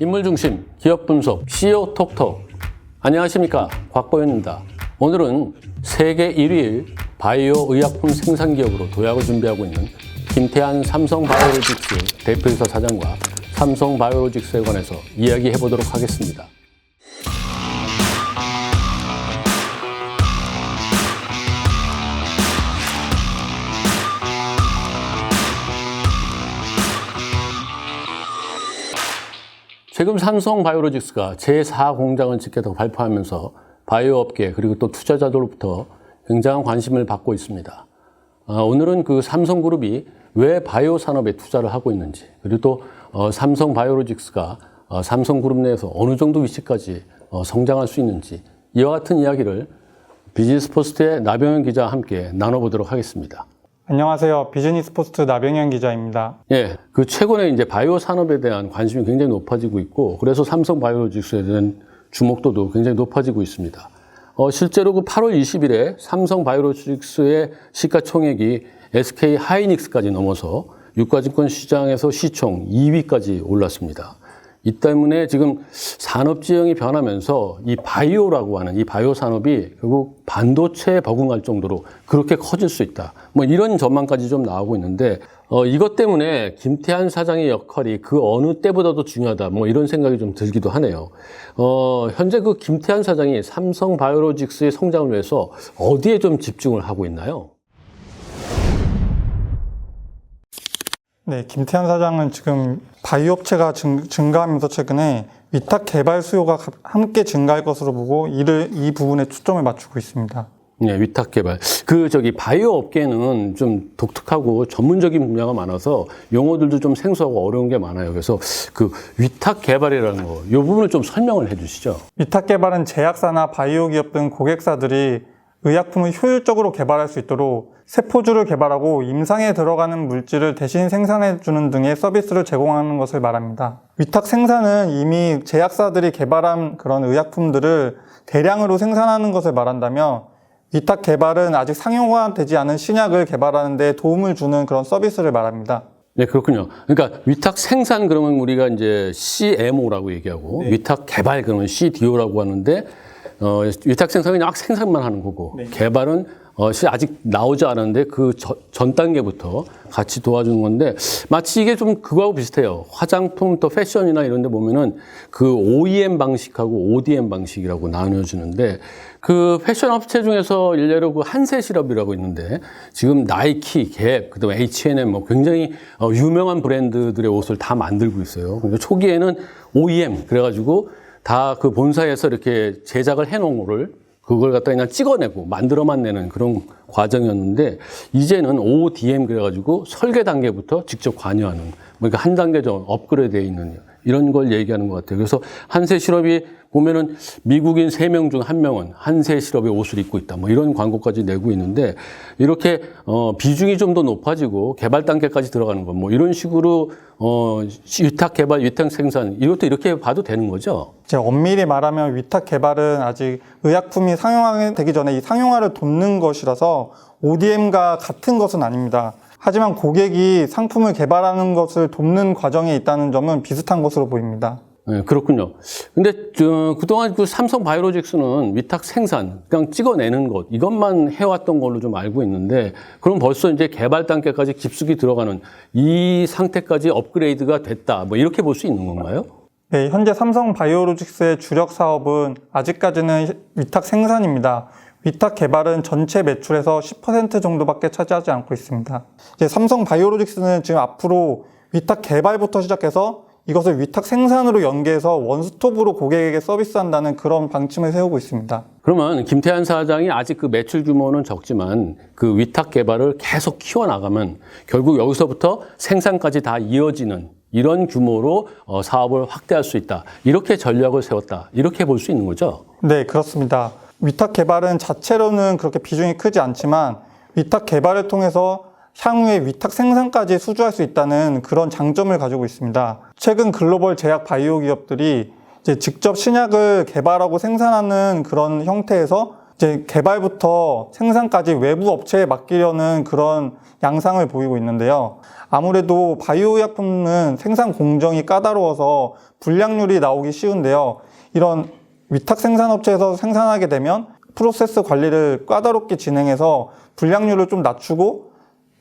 인물 중심 기업 분석 CEO 톡톡 안녕하십니까 곽보현입니다. 오늘은 세계 1위 바이오 의약품 생산 기업으로 도약을 준비하고 있는 김태한 삼성 바이오로직스 대표이사 사장과 삼성 바이오로직스에 관해서 이야기해 보도록 하겠습니다. 최근 삼성 바이오로직스가 제4 공장을 짓겠다고 발표하면서 바이오 업계 그리고 또 투자자들로부터 굉장한 관심을 받고 있습니다. 아, 오늘은 그 삼성그룹이 왜 바이오 산업에 투자를 하고 있는지 그리고 또 어, 삼성 바이오로직스가 어, 삼성그룹 내에서 어느 정도 위치까지 어, 성장할 수 있는지 이와 같은 이야기를 비즈니스 포스트의 나병현 기자와 함께 나눠보도록 하겠습니다. 안녕하세요. 비즈니스 포스트 나병현 기자입니다. 예, 그 최근에 이제 바이오 산업에 대한 관심이 굉장히 높아지고 있고, 그래서 삼성 바이오로직스에 대한 주목도도 굉장히 높아지고 있습니다. 어, 실제로 그 8월 20일에 삼성 바이오로직스의 시가총액이 SK 하이닉스까지 넘어서 유가증권 시장에서 시총 2위까지 올랐습니다. 이 때문에 지금 산업 지형이 변하면서 이 바이오라고 하는 이 바이오 산업이 결국 반도체에 버금갈 정도로 그렇게 커질 수 있다. 뭐 이런 전망까지 좀 나오고 있는데 어, 이것 때문에 김태한 사장의 역할이 그 어느 때보다도 중요하다. 뭐 이런 생각이 좀 들기도 하네요. 어, 현재 그 김태한 사장이 삼성 바이오로직스의 성장을 위해서 어디에 좀 집중을 하고 있나요? 네, 김태환 사장은 지금 바이오 업체가 증, 증가하면서 최근에 위탁 개발 수요가 가- 함께 증가할 것으로 보고 이를 이 부분에 초점을 맞추고 있습니다. 네, 위탁 개발. 그 저기 바이오 업계는 좀 독특하고 전문적인 분야가 많아서 용어들도 좀 생소하고 어려운 게 많아요. 그래서 그 위탁 개발이라는 거, 이 부분을 좀 설명을 해 주시죠. 위탁 개발은 제약사나 바이오 기업 등 고객사들이 의약품을 효율적으로 개발할 수 있도록 세포주를 개발하고 임상에 들어가는 물질을 대신 생산해 주는 등의 서비스를 제공하는 것을 말합니다. 위탁 생산은 이미 제약사들이 개발한 그런 의약품들을 대량으로 생산하는 것을 말한다며 위탁 개발은 아직 상용화되지 않은 신약을 개발하는 데 도움을 주는 그런 서비스를 말합니다. 네, 그렇군요. 그러니까 위탁 생산 그러면 우리가 이제 CMO라고 얘기하고 위탁 개발 그러면 CDO라고 하는데 어, 위탁 생산은 그냥 막 생산만 하는 거고 개발은 어, 시- 아직 나오지 않았는데 그 전 단계부터 같이 도와주는 건데 마치 이게 좀 그거하고 비슷해요. 화장품 또 패션이나 이런 데 보면은 그 OEM 방식하고 ODM 방식이라고 나뉘어지는데 그 패션 업체 중에서 일례로 그 한세 시럽이라고 있는데 지금 나이키, 갭, 그다음에 H&M 뭐 굉장히 어, 유명한 브랜드들의 옷을 다 만들고 있어요. 그러니까 초기에는 OEM 그래가지고 다 그 본사에서 이렇게 제작을 해놓은 거를 그걸 갖다 그냥 찍어내고 만들어만 내는 그런 과정이었는데 이제는 ODM 그래가지고 설계 단계부터 직접 관여하는 뭐 그러니까 한 단계 좀 업그레이드되어 있는 이런 걸 얘기하는 것 같아요. 그래서 한세 시럽이 보면은 미국인 세 명 중 한 명은 한세 시럽의 옷을 입고 있다. 뭐 이런 광고까지 내고 있는데 이렇게 어 비중이 좀 더 높아지고 개발 단계까지 들어가는 것 뭐 이런 식으로 어 위탁 개발, 위탁 생산 이것도 이렇게 봐도 되는 거죠. 이제 엄밀히 말하면 위탁 개발은 아직 의약품이 상용화되기 전에 이 상용화를 돕는 것이라서 ODM과 같은 것은 아닙니다. 하지만 고객이 상품을 개발하는 것을 돕는 과정에 있다는 점은 비슷한 것으로 보입니다. 네, 그렇군요. 근데 저, 그동안 그 삼성 바이오로직스는 위탁 생산, 그냥 찍어내는 것 이것만 해왔던 걸로 좀 알고 있는데 그럼 벌써 이제 개발 단계까지 깊숙이 들어가는 이 상태까지 업그레이드가 됐다. 뭐 이렇게 볼 수 있는 건가요? 네, 현재 삼성 바이오로직스의 주력 사업은 아직까지는 위탁 생산입니다. 위탁 개발은 전체 매출에서 10% 정도밖에 차지하지 않고 있습니다. 이제 삼성 바이오로직스는 지금 앞으로 위탁 개발부터 시작해서 이것을 위탁 생산으로 연계해서 원스톱으로 고객에게 서비스한다는 그런 방침을 세우고 있습니다. 그러면 김태한 사장이 아직 그 매출 규모는 적지만 그 위탁 개발을 계속 키워나가면 결국 여기서부터 생산까지 다 이어지는 이런 규모로 어, 사업을 확대할 수 있다. 이렇게 전략을 세웠다. 이렇게 볼 수 있는 거죠. 네, 그렇습니다. 위탁 개발은 자체로는 그렇게 비중이 크지 않지만 위탁 개발을 통해서 향후에 위탁 생산까지 수주할 수 있다는 그런 장점을 가지고 있습니다. 최근 글로벌 제약 바이오 기업들이 이제 직접 신약을 개발하고 생산하는 그런 형태에서 이제 개발부터 생산까지 외부 업체에 맡기려는 그런 양상을 보이고 있는데요. 아무래도 바이오 의약품은 생산 공정이 까다로워서 불량률이 나오기 쉬운데요. 이런 위탁 생산업체에서 생산하게 되면 프로세스 관리를 까다롭게 진행해서 불량률을 좀 낮추고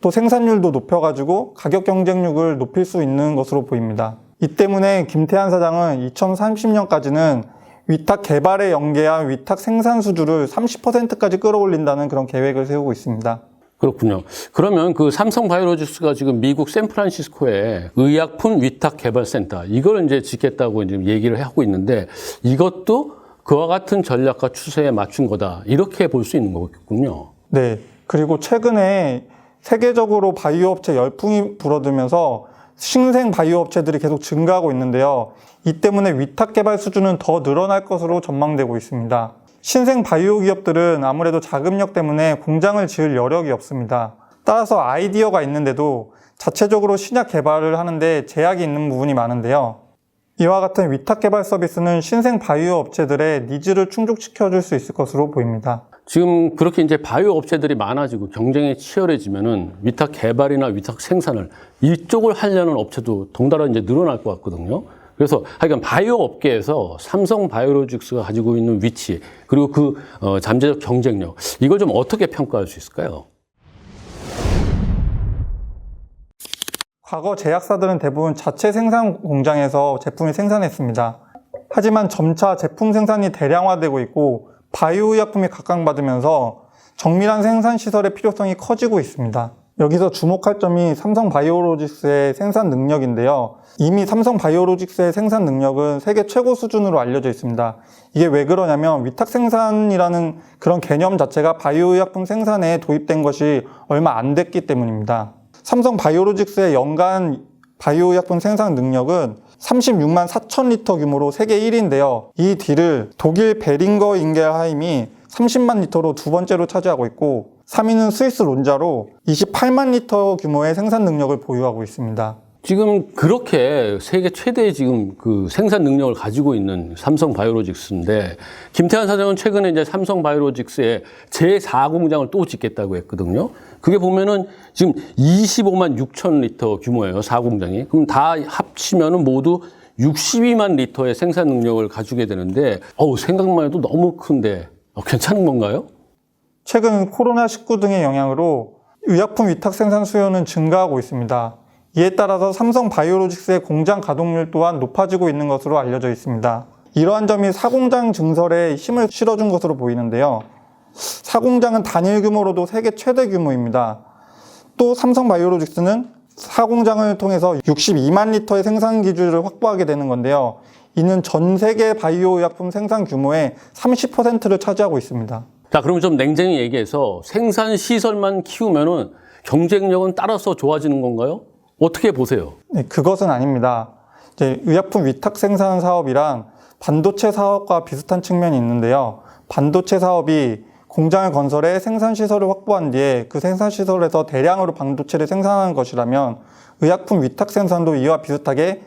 또 생산율도 높여가지고 가격 경쟁력을 높일 수 있는 것으로 보입니다. 이 때문에 김태한 사장은 2030년까지는 위탁 개발에 연계한 위탁 생산 수주를 30%까지 끌어올린다는 그런 계획을 세우고 있습니다. 그렇군요. 그러면 그 삼성 바이오로직스가 지금 미국 샌프란시스코에 의약품 위탁 개발 센터 이걸 이제 짓겠다고 이제 얘기를 하고 있는데 이것도 그와 같은 전략과 추세에 맞춘 거다. 이렇게 볼 수 있는 거겠군요. 네. 그리고 최근에 세계적으로 바이오 업체 열풍이 불어들면서 신생 바이오 업체들이 계속 증가하고 있는데요. 이 때문에 위탁 개발 수준은 더 늘어날 것으로 전망되고 있습니다. 신생 바이오 기업들은 아무래도 자금력 때문에 공장을 지을 여력이 없습니다. 따라서 아이디어가 있는데도 자체적으로 신약 개발을 하는데 제약이 있는 부분이 많은데요. 이와 같은 위탁 개발 서비스는 신생 바이오 업체들의 니즈를 충족시켜 줄 수 있을 것으로 보입니다. 지금 그렇게 이제 바이오 업체들이 많아지고 경쟁이 치열해지면은 위탁 개발이나 위탁 생산을 이쪽을 하려는 업체도 덩달아 이제 늘어날 것 같거든요. 그래서 하여간 바이오 업계에서 삼성 바이오로직스가 가지고 있는 위치 그리고 그 어, 잠재적 경쟁력 이걸 좀 어떻게 평가할 수 있을까요? 과거 제약사들은 대부분 자체 생산 공장에서 제품을 생산했습니다. 하지만 점차 제품 생산이 대량화되고 있고 바이오 의약품이 각광받으면서 정밀한 생산 시설의 필요성이 커지고 있습니다. 여기서 주목할 점이 삼성 바이오로직스의 생산 능력인데요. 이미 삼성 바이오로직스의 생산 능력은 세계 최고 수준으로 알려져 있습니다. 이게 왜 그러냐면 위탁 생산이라는 그런 개념 자체가 바이오 의약품 생산에 도입된 것이 얼마 안 됐기 때문입니다. 삼성 바이오로직스의 연간 바이오 의약품 생산 능력은 36만 4천 리터 규모로 세계 1위인데요. 이 뒤를 독일 베링거 인겔하임이 30만 리터로 두 번째로 차지하고 있고 3위는 스위스 론자로 28만 리터 규모의 생산 능력을 보유하고 있습니다. 지금 그렇게 세계 최대의 지금 그 생산 능력을 가지고 있는 삼성 바이오로직스인데 김태환 사장은 최근에 이제 삼성 바이오로직스의 제4 공장을 또 짓겠다고 했거든요. 그게 보면은 지금 25만 6천 리터 규모예요. 4공장이. 그럼 다 합치면은 모두 62만 리터의 생산 능력을 가지게 되는데 어우 생각만 해도 너무 큰데 어, 괜찮은 건가요? 최근 코로나19 등의 영향으로 의약품 위탁 생산 수요는 증가하고 있습니다. 이에 따라서 삼성 바이오로직스의 공장 가동률 또한 높아지고 있는 것으로 알려져 있습니다. 이러한 점이 사공장 증설에 힘을 실어준 것으로 보이는데요. 사공장은 단일 규모로도 세계 최대 규모입니다. 또 삼성 바이오로직스는 사공장을 통해서 62만 리터의 생산 기준을 확보하게 되는 건데요. 이는 전 세계 바이오 의약품 생산 규모의 30%를 차지하고 있습니다. 자, 그럼 좀 냉정히 얘기해서 생산 시설만 키우면은 경쟁력은 따라서 좋아지는 건가요? 어떻게 보세요? 네, 그것은 아닙니다. 이제 의약품 위탁 생산 사업이란 반도체 사업과 비슷한 측면이 있는데요. 반도체 사업이 공장을 건설해 생산 시설을 확보한 뒤에 그 생산 시설에서 대량으로 반도체를 생산하는 것이라면 의약품 위탁 생산도 이와 비슷하게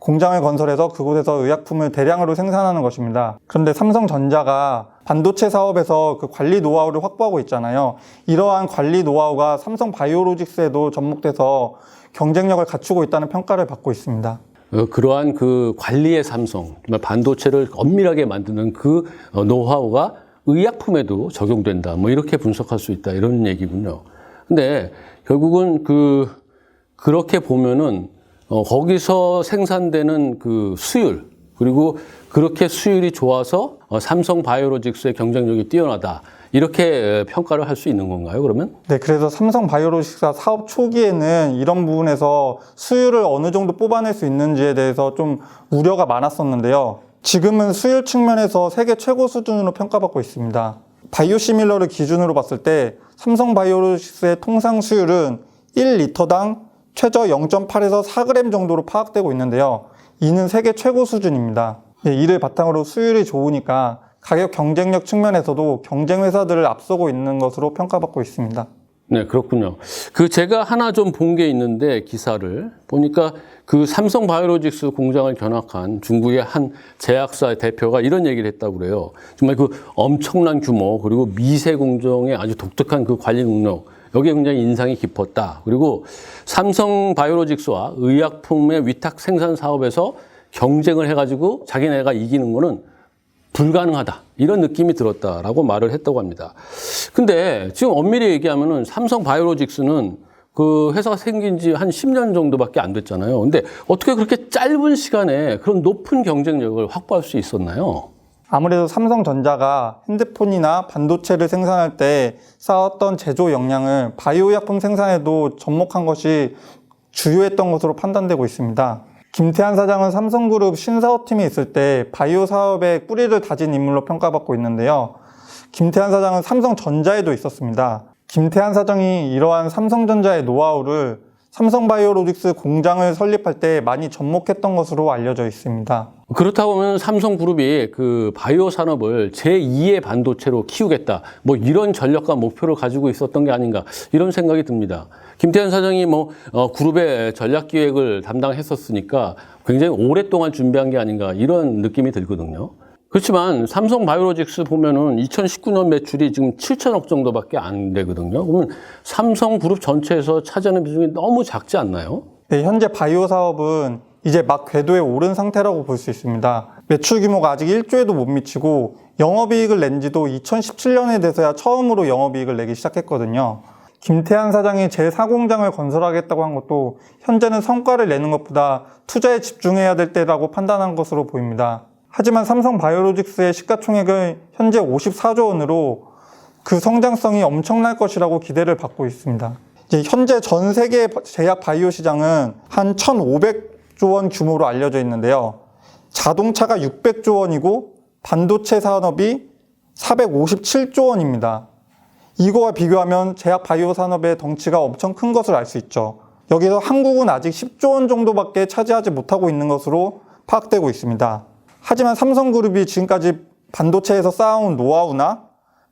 공장을 건설해서 그곳에서 의약품을 대량으로 생산하는 것입니다. 그런데 삼성전자가 반도체 사업에서 그 관리 노하우를 확보하고 있잖아요. 이러한 관리 노하우가 삼성 바이오로직스에도 접목돼서 경쟁력을 갖추고 있다는 평가를 받고 있습니다. 어, 그러한 그 관리의 삼성, 반도체를 엄밀하게 만드는 그 어, 노하우가 의약품에도 적용된다. 뭐 이렇게 분석할 수 있다. 이런 얘기군요. 근데 결국은 그 그렇게 보면은 어, 거기서 생산되는 그 수율 그리고 그렇게 수율이 좋아서 어, 삼성 바이오로직스의 경쟁력이 뛰어나다. 이렇게 평가를 할 수 있는 건가요, 그러면? 네, 그래서 삼성 바이오로직스가 사업 초기에는 이런 부분에서 수율을 어느 정도 뽑아낼 수 있는지에 대해서 좀 우려가 많았었는데요. 지금은 수율 측면에서 세계 최고 수준으로 평가받고 있습니다. 바이오시밀러를 기준으로 봤을 때 삼성 바이오로직스의 통상 수율은 1리터당 최저 0.8에서 4g 정도로 파악되고 있는데요. 이는 세계 최고 수준입니다. 네, 이를 바탕으로 수율이 좋으니까 가격 경쟁력 측면에서도 경쟁 회사들을 앞서고 있는 것으로 평가받고 있습니다. 네, 그렇군요. 그 제가 하나 좀 본 게 있는데 기사를 보니까 그 삼성 바이오로직스 공장을 견학한 중국의 한 제약사 대표가 이런 얘기를 했다고 그래요. 정말 그 엄청난 규모 그리고 미세 공정의 아주 독특한 그 관리 능력 여기에 굉장히 인상이 깊었다. 그리고 삼성 바이오로직스와 의약품의 위탁 생산 사업에서 경쟁을 해가지고 자기네가 이기는 거는 불가능하다. 이런 느낌이 들었다라고 말을 했다고 합니다. 근데 지금 엄밀히 얘기하면은 삼성 바이오로직스는 그 회사가 생긴 지 한 10년 정도밖에 안 됐잖아요. 근데 어떻게 그렇게 짧은 시간에 그런 높은 경쟁력을 확보할 수 있었나요? 아무래도 삼성전자가 핸드폰이나 반도체를 생산할 때 쌓았던 제조 역량을 바이오 약품 생산에도 접목한 것이 주요했던 것으로 판단되고 있습니다. 김태한 사장은 삼성그룹 신사업팀에 있을 때 바이오 사업의 뿌리를 다진 인물로 평가받고 있는데요. 김태한 사장은 삼성전자에도 있었습니다. 김태한 사장이 이러한 삼성전자의 노하우를 삼성바이오로직스 공장을 설립할 때 많이 접목했던 것으로 알려져 있습니다. 그렇다고 하면 삼성그룹이 그 바이오 산업을 제2의 반도체로 키우겠다. 뭐 이런 전략과 목표를 가지고 있었던 게 아닌가. 이런 생각이 듭니다. 김태현 사장이 뭐, 어, 그룹의 전략 기획을 담당했었으니까 굉장히 오랫동안 준비한 게 아닌가. 이런 느낌이 들거든요. 그렇지만 삼성 바이오로직스 보면은 2019년 매출이 지금 7천억 정도밖에 안 되거든요. 그러면 삼성 그룹 전체에서 차지하는 비중이 너무 작지 않나요? 네, 현재 바이오 사업은 이제 막 궤도에 오른 상태라고 볼 수 있습니다. 매출 규모가 아직 1조에도 못 미치고 영업이익을 낸 지도 2017년에 돼서야 처음으로 영업이익을 내기 시작했거든요. 김태한 사장이 제4공장을 건설하겠다고 한 것도 현재는 성과를 내는 것보다 투자에 집중해야 될 때라고 판단한 것으로 보입니다. 하지만 삼성 바이오로직스의 시가총액은 현재 54조 원으로 그 성장성이 엄청날 것이라고 기대를 받고 있습니다. 현재 전 세계 제약 바이오 시장은 한 1,500조 원 규모로 알려져 있는데요. 자동차가 600조 원이고 반도체 산업이 457조 원입니다. 이거와 비교하면 제약 바이오 산업의 덩치가 엄청 큰 것을 알 수 있죠. 여기서 한국은 아직 10조 원 정도밖에 차지하지 못하고 있는 것으로 파악되고 있습니다. 하지만 삼성그룹이 지금까지 반도체에서 쌓아온 노하우나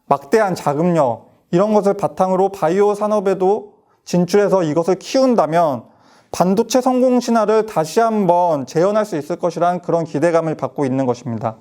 막대한 자금력 이런 것을 바탕으로 바이오 산업에도 진출해서 이것을 키운다면 반도체 성공 신화를 다시 한번 재현할 수 있을 것이라는 그런 기대감을 받고 있는 것입니다.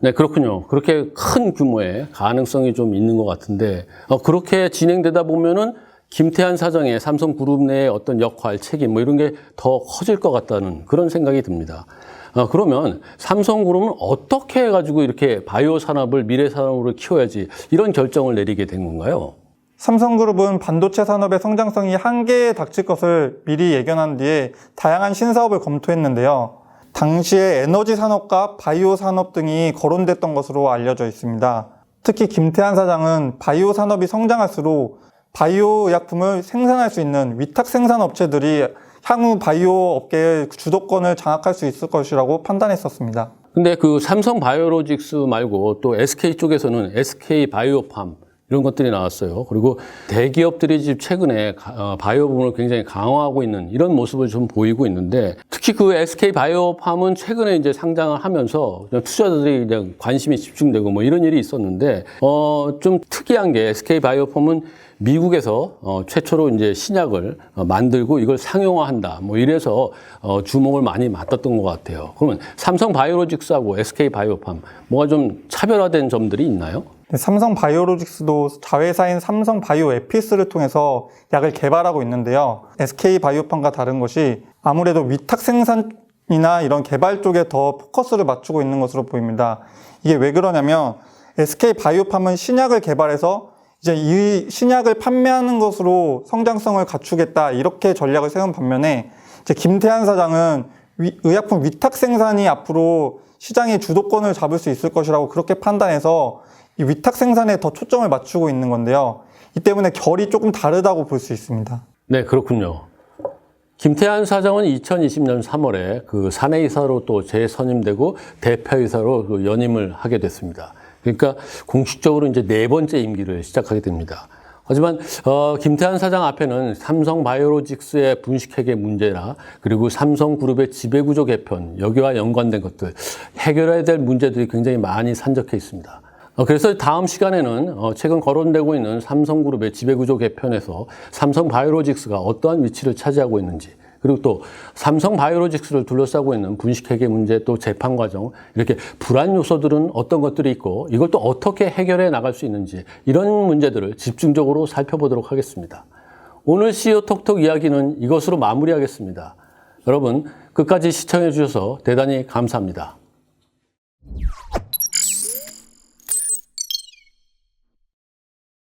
네, 그렇군요. 그렇게 큰 규모의 가능성이 좀 있는 것 같은데, 어, 그렇게 진행되다 보면은 김태한 사장의 삼성그룹 내의 어떤 역할, 책임, 뭐 이런 게 더 커질 것 같다는 그런 생각이 듭니다. 어, 그러면 삼성그룹은 어떻게 해가지고 이렇게 바이오 산업을 미래 산업으로 키워야지 이런 결정을 내리게 된 건가요? 삼성그룹은 반도체 산업의 성장성이 한계에 닥칠 것을 미리 예견한 뒤에 다양한 신사업을 검토했는데요. 당시에 에너지 산업과 바이오 산업 등이 거론됐던 것으로 알려져 있습니다. 특히 김태한 사장은 바이오 산업이 성장할수록 바이오 약품을 생산할 수 있는 위탁 생산 업체들이 향후 바이오 업계의 주도권을 장악할 수 있을 것이라고 판단했었습니다. 근데 그 삼성 바이오로직스 말고 또 SK 쪽에서는 SK 바이오팜 이런 것들이 나왔어요. 그리고 대기업들이 지금 최근에 가- 어, 바이오 부분을 굉장히 강화하고 있는 이런 모습을 좀 보이고 있는데 특히 그 SK 바이오팜은 최근에 이제 상장을 하면서 투자자들이 그냥 관심이 집중되고 뭐 이런 일이 있었는데 어, 좀 특이한 게 SK 바이오팜은 미국에서 어, 최초로 이제 신약을 어, 만들고 이걸 상용화한다. 뭐 이래서 어, 주목을 많이 받았던 것 같아요. 그러면 삼성 바이오로직스하고 SK 바이오팜 뭐가 좀 차별화된 점들이 있나요? 네, 삼성 바이오로직스도 자회사인 삼성 바이오 에피스를 통해서 약을 개발하고 있는데요. SK 바이오팜과 다른 것이 아무래도 위탁 생산이나 이런 개발 쪽에 더 포커스를 맞추고 있는 것으로 보입니다. 이게 왜 그러냐면 SK 바이오팜은 신약을 개발해서 이제 이 신약을 판매하는 것으로 성장성을 갖추겠다 이렇게 전략을 세운 반면에 이제 김태한 사장은 위- 의약품 위탁 생산이 앞으로 시장의 주도권을 잡을 수 있을 것이라고 그렇게 판단해서 이 위탁 생산에 더 초점을 맞추고 있는 건데요. 이 때문에 결이 조금 다르다고 볼 수 있습니다. 네, 그렇군요. 김태한 사장은 2020년 3월에 그 사내이사로 또 재선임되고 대표이사로 그 연임을 하게 됐습니다. 그러니까 공식적으로 이제 네 번째 임기를 시작하게 됩니다. 하지만 어, 김태한 사장 앞에는 삼성 바이오로직스의 분식회계 문제나 그리고 삼성그룹의 지배구조 개편 여기와 연관된 것들 해결해야 될 문제들이 굉장히 많이 산적해 있습니다. 어, 그래서 다음 시간에는 어, 최근 거론되고 있는 삼성그룹의 지배구조 개편에서 삼성바이오로직스가 어떠한 위치를 차지하고 있는지 그리고 또 삼성바이오로직스를 둘러싸고 있는 분식회계 문제 또 재판 과정 이렇게 불안 요소들은 어떤 것들이 있고 이걸 또 어떻게 해결해 나갈 수 있는지 이런 문제들을 집중적으로 살펴보도록 하겠습니다. 오늘 CEO 톡톡 이야기는 이것으로 마무리하겠습니다. 여러분 끝까지 시청해 주셔서 대단히 감사합니다.